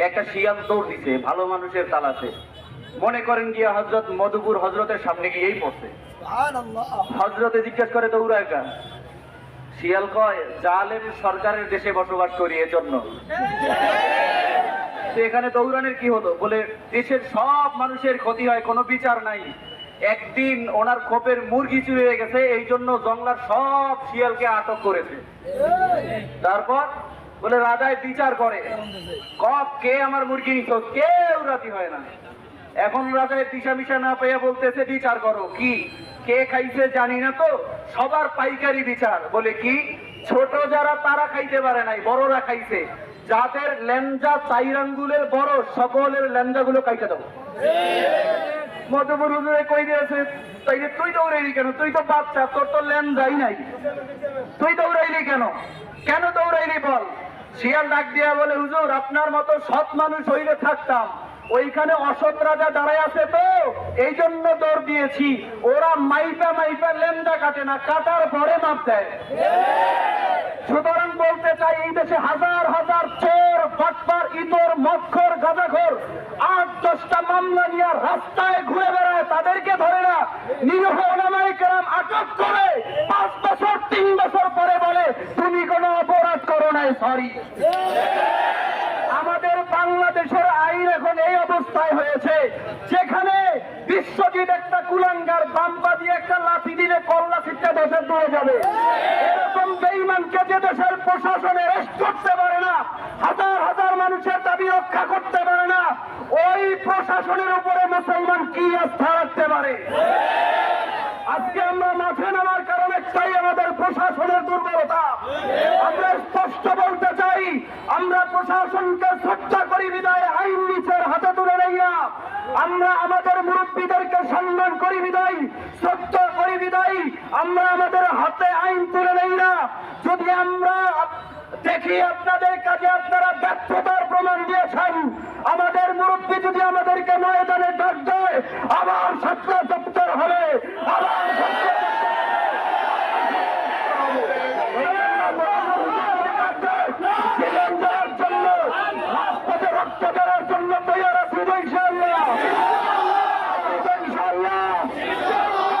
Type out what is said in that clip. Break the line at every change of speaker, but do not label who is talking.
একটা শিয়াল দৌড় দিছে ভালো মানুষের তালাশে। মনে করেন গিয়া হজরত মধুপুর হজরতের সামনে গিয়েই পড়ছে। হজরতে জিজ্ঞেস করে দৌড়া একা শিয়াল কয় জালেম সরকারের দেশে বসবাস করি এজন্য। তো এখানে দৌড়ানের কি হলো? বলে দেশের সব মানুষের ক্ষতি হয় কোনো বিচার নাই। একদিন ওনার খোপের মুরগি চুরি হয়ে গেছে এই জন্য জংলার সব শিয়ালকে আটক করেছে। তারপর? বলে, রাজায় বিচার করে। কপ, কে আমার মুরগি নিছ কেউ রাজি হয় না। এখন রাজায় দিশা মিশা না পেয়ে বলতেছে, বিচার করো। কি? কে খাইছে জানি না তো। সবার পাইকারি বিচার। বলে কি? ছোট যারা, তারা খাইতে পারে নাই, বড়রা খাইছে। যাদের লেঞ্জা চাইরাঙ্গুলের বড়, সকলের লেঞ্জা গুলো খাইতে দেবো মধুপুর হুজুরে কই দিয়েছে? তাইলে তুই দৌড়াইলি কেন? তুই তো বাচ্চা, তোর তো লেঞ্জাই নাই। তুই দৌড়াইলি কেন? কেন দৌড়াইলি বল? শিয়াল ডাক দিয়া বলে, হুজুর, আপনার মতো সৎ মানুষ হইলে থাকতাম। ওইখানে অসৎ রাজা দাঁড়ায় আছে তো এই জন্য দৌড় দিয়েছি। ওরা মাইপা মাইপা লেন্দা কাটে না, কাটার পরে মাপ দেয়। সুতরাং বলতে চাই, এই দেশে হাজার হাজার চোর বাটপার ইতর মক্ষর গাঁজাখোর, আট দশটা মামলা নিয়ে রাস্তায় ঘুরে বেড়ায়, তাদেরকে ধরে না। নিরীহ ওলামায়ে কেরাম আটক করে পাঁচ বছর তিন বছর পরে বলে তুমি কোনো অপরাধ করো নাই সরি। আমাদের বাংলাদেশের আইন এখন এই অবস্থায় হয়েছে, যেখানে বিশ্বজিৎ একটা কুলাঙ্গার বাম্পা দিয়ে একটা লাঠি দিলে কল্লা সিটটা দেশের দূরে যাবে। এরকম বেইমানকে যে দেশের প্রশাসন অ্যারেস্ট করতে পারে না, হাজার হাজার মানুষের দাবি রক্ষা করতে পারে না, ওই প্রশাসনের উপরে মুসলমান কি আস্থা রাখতে পারে? আজকে আমরা মাঠে নামার কারণ একটাই আমাদের প্রশাসনের দুর্বলতা। আমরা স্পষ্ট বলতে চাই, আমরা প্রশাসনকে শ্রদ্ধা করি, বিদায় আইন নিচের হাতে তুলে নেই না। আমরা আমাদের মুরব্বীদেরকে সম্মান করি, বিদায় শ্রদ্ধা করি, বিদায়। আমরা আমাদের হাতে আইন তুলে নেই না। যদি আমরা দেখি আপনাদের কাজে আপনারা ব্যর্থতার প্রমাণ দিয়েছেন, আমাদের মুরব্বী যদি আমাদেরকে